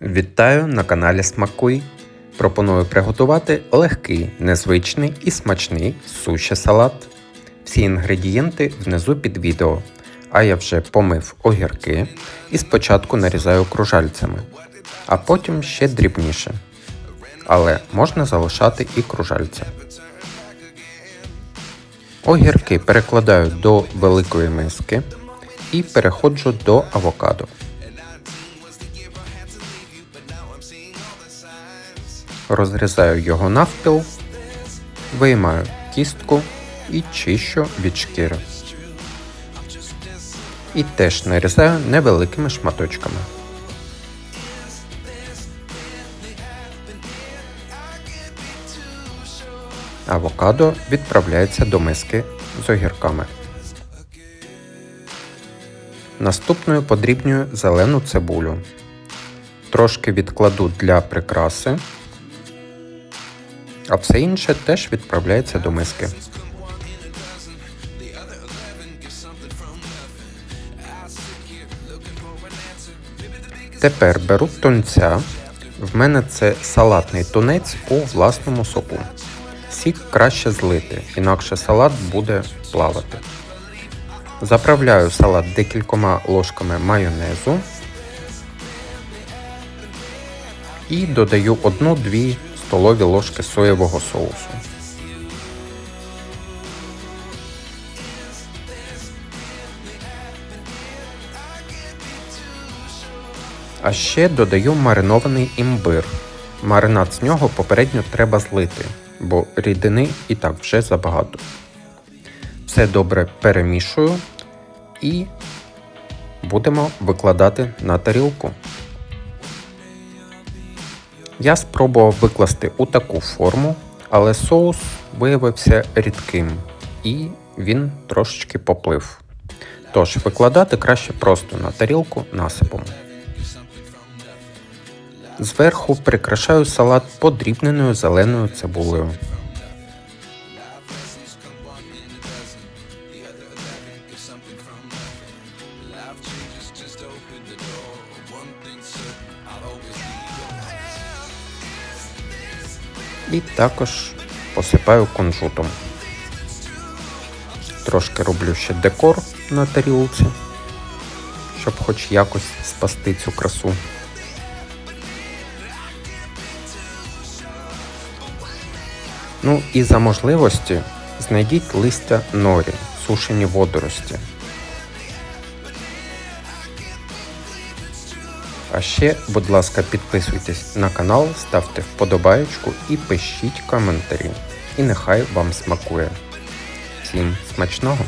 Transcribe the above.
Вітаю на каналі Смакуй. Пропоную приготувати легкий, незвичний і смачний суші салат. Всі інгредієнти внизу під відео. А я вже помив огірки і спочатку нарізаю кружальцями, а потім ще дрібніше. Але можна залишати і кружальця. Огірки перекладаю до великої миски і переходжу до авокадо. Розрізаю його навпіл, виймаю кістку і чищу від шкіри. І теж нарізаю невеликими шматочками. Авокадо відправляється до миски з огірками. Наступною подрібнюю зелену цибулю. Трошки відкладу для прикраси, а все інше теж відправляється до миски. Тепер беру тунця. В мене це салатний тунець у власному соку. Сік краще злити, інакше салат буде плавати. Заправляю салат декількома ложками майонезу і додаю 1-2 столові ложки соєвого соусу. А ще додаю маринований імбир. Маринад з нього попередньо треба злити, бо рідини і так вже забагато. Все добре перемішую і будемо викладати на тарілку. Я спробував викласти у таку форму, але соус виявився рідким і він трошечки поплив. Тож викладати краще просто на тарілку насипом. Зверху прикрашаю салат подрібненою зеленою цибулею. І також посипаю кунжутом. Трошки роблю ще декор на тарілці, щоб хоч якось спасти цю красу. Ну і за можливості знайдіть листя норі, сушені водорості. А ще, будь ласка, підписуйтесь на канал, ставте вподобаєчку і пишіть коментарі. І нехай вам смакує. Всім смачного!